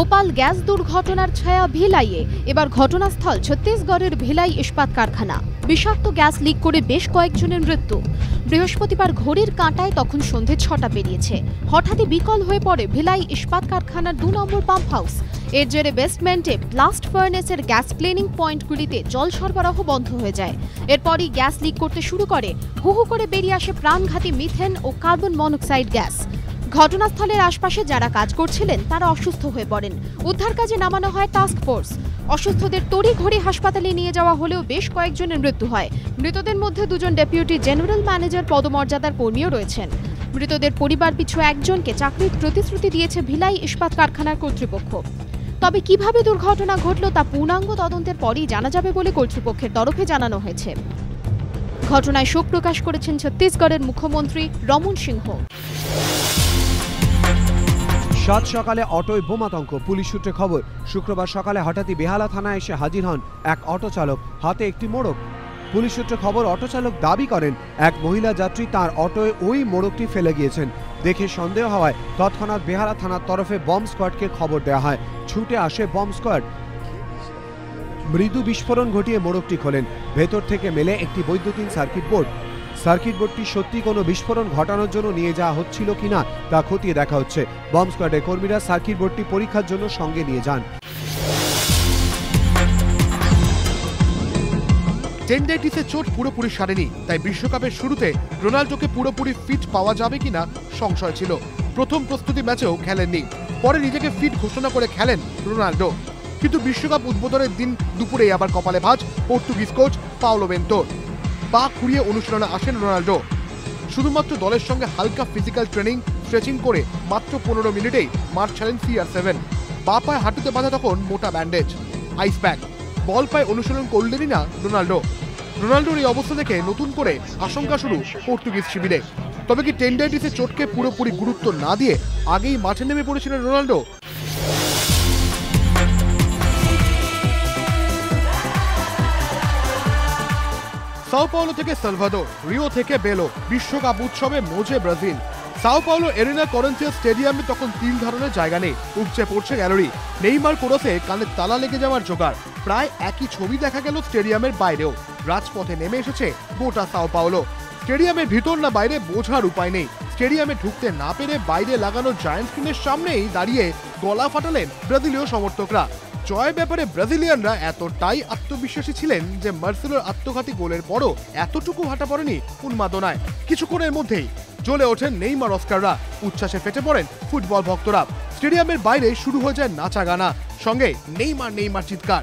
Bhopal gas দুর্ঘটনার ছায়া ভিলাইয়ে এবার ঘটনাস্থল ছত্তিশগড়ের ভিলাই ইস্পাত কারখানা। বিষাক্ত গ্যাস লিক করে বেশ কয়েকজনের মৃত্যু। বৃহস্পতিবার ঘড়ির কাঁটায় তখন সন্ধে ছটা পেরিয়েছে। হঠাৎই বিকল হয়ে পড়ে ভিলাই ইস্পাত কারখানার দু নম্বর পাম্প হাউস। এর জেরে বেসমেন্টে ব্লাস্ট ফার্নেসের গ্যাস ক্লিনিং পয়েন্টগুলিতে জল সরবরাহ বন্ধ হয়ে যায়। এরপরই গ্যাস লিক করতে শুরু করে। হু হু করে বেরিয়ে আসে প্রাণঘাতী মিথেন ও কার্বন মনোক্সাইড গ্যাস। ঘটনাস্থলের আশপাশে যারা কাজ করছিলেন, তারা অসুস্থ হয়ে পড়েন। উদ্ধার কাজে নামানো হয় টাস্ক ফোর্স অসুস্থদের তড়িঘড়ি হাসপাতালে নিয়ে যাওয়া হলেও বেশ কয়েকজনের মৃত্যু হয়। মৃতদের মধ্যে দুজন ডেপুটি জেনারেল ম্যানেজার, পদমর্যাদার কর্মীও রয়েছেন। মৃতদের পরিবার পিছু একজনকে চাকরির প্রতিশ্রুতি দিয়েছে ভিলাই ইস্পাত কারখানার কর্তৃপক্ষ। তবে কীভাবে দুর্ঘটনা ঘটল তা পূর্ণাঙ্গ তদন্তের পরই জানা যাবে বলে কর্তৃপক্ষের তরফে জানানো হয়েছে। ঘটনায় শোক প্রকাশ করেছেন ছত্তিশগড়ের মুখ্যমন্ত্রী রমন সিংহ। সাত সকালে অটোয় বোমাতঙ্ক, পুলিশ সূত্রে খবর, শুক্রবার সকালে হঠাৎই বেহালা থানায় এসে হাজির হন এক অটো চালক হাতে একটি মোড়ক। পুলিশ সূত্রে খবর অটো চালক দাবি করেন, এক মহিলা যাত্রী তার অটোয় ওই মোড়কটি ফেলে গিয়েছেন। দেখে সন্দেহ হওয়ায় তৎক্ষণাৎ বেহালা থানার তরফে বম স্কোয়াডকে খবর দেওয়া হয়। ছুটে আসে বম স্কোয়াড। মৃদু বিস্ফোরণ ঘটিয়ে মোড়কটি খোলেন। ভেতর থেকে মেলে একটি বৈদ্যুতিন সার্কিট বোর্ড। সার্কিট বোর্ডটি সত্যি কোনো বিস্ফোরণ ঘটানোর জন্য নিয়ে যাওয়া হচ্ছিল কিনা তা খতিয়ে দেখা হচ্ছে। বম স্কোয়াডের কর্মীরা সার্কিট বোর্ডটি পরীক্ষার জন্য সঙ্গে নিয়ে যান। টেন্ডাইটিসের চোট পুরোপুরি সারেনি, তাই বিশ্বকাপের শুরুতে রোনাল্ডোকে পুরোপুরি ফিট পাওয়া যাবে কিনা সংশয় ছিল। প্রথম প্রস্তুতি ম্যাচেও খেলেননি, পরে নিজেকে ফিট ঘোষণা করে খেলেন রোনাল্ডো। কিন্তু বিশ্বকাপ উদ্বোধনের দিন দুপুরে আবার কপালে ভাঁজ পর্তুগিজ কোচ পাওলো বেন্তোর পা খুঁড়িয়ে অনুশীলনে আসেন রোনাল্ডো। শুধুমাত্র দলের সঙ্গে হালকা ফিজিক্যাল ট্রেনিং স্ট্রেচিং করে মাত্র পনেরো মিনিটেই মাঠ ছাড়েন সিআর সেভেন বা পায়ে হাঁটুতে বাঁধা তখন মোটা ব্যান্ডেজ আইস প্যাক বল পায়ে অনুশীলন করলেনই না রোনাল্ডো। রোনাল্ডোর এই অবস্থা দেখে নতুন করে আশঙ্কা শুরু পর্তুগিজ শিবিরে। তবে কি টেন্ডাইটিসের চোটকে পুরোপুরি গুরুত্ব না দিয়ে আগেই মাঠে নেমে পড়েছিলেন রোনাল্ডো? সাও পাওলো থেকে সালভাদোর, রিও থেকে বেলো, বিশ্বকাপ উৎসবে মোজে Brazil. Sao Paulo Arena Corinthians স্টেডিয়ামে তখন তিন ধরনের জায়গা নেই, উপচে পড়ছে গ্যালারি। নেইমার কোরসে কানে তালা লেগে যাওয়ার জোগাড়। প্রায় একই ছবি দেখা গেল স্টেডিয়ামের বাইরেও। রাজপথে নেমে এসেছে গোটা সাও পাওলো। স্টেডিয়ামের ভিতর না বাইরে বোঝার উপায় নেই। স্টেডিয়ামে ঢুকতে না পেরে বাইরে লাগানো জায়ান্ট স্ক্রিনের সামনেই দাঁড়িয়ে গলা ফাটালেন ব্রাজিলীয় সমর্থকরা। জয় ব্যাপারে ব্রাজিলিয়ানরা এতটাই আত্মবিশ্বাসী ছিলেন যে মার্সেলোর আত্মঘাতী গোলের পরও এতটুকু ভাটা পড়েনি উন্মাদনায়। কিছুক্ষণের মধ্যেই জ্বলে ওঠেন নেইমার অস্কাররা। উচ্ছ্বাসে ফেটে পড়েন ফুটবল ভক্তরা। স্টেডিয়ামের বাইরে শুরু হয়ে যায় নাচা গানা সঙ্গে নেইমার নেইমার চিৎকার।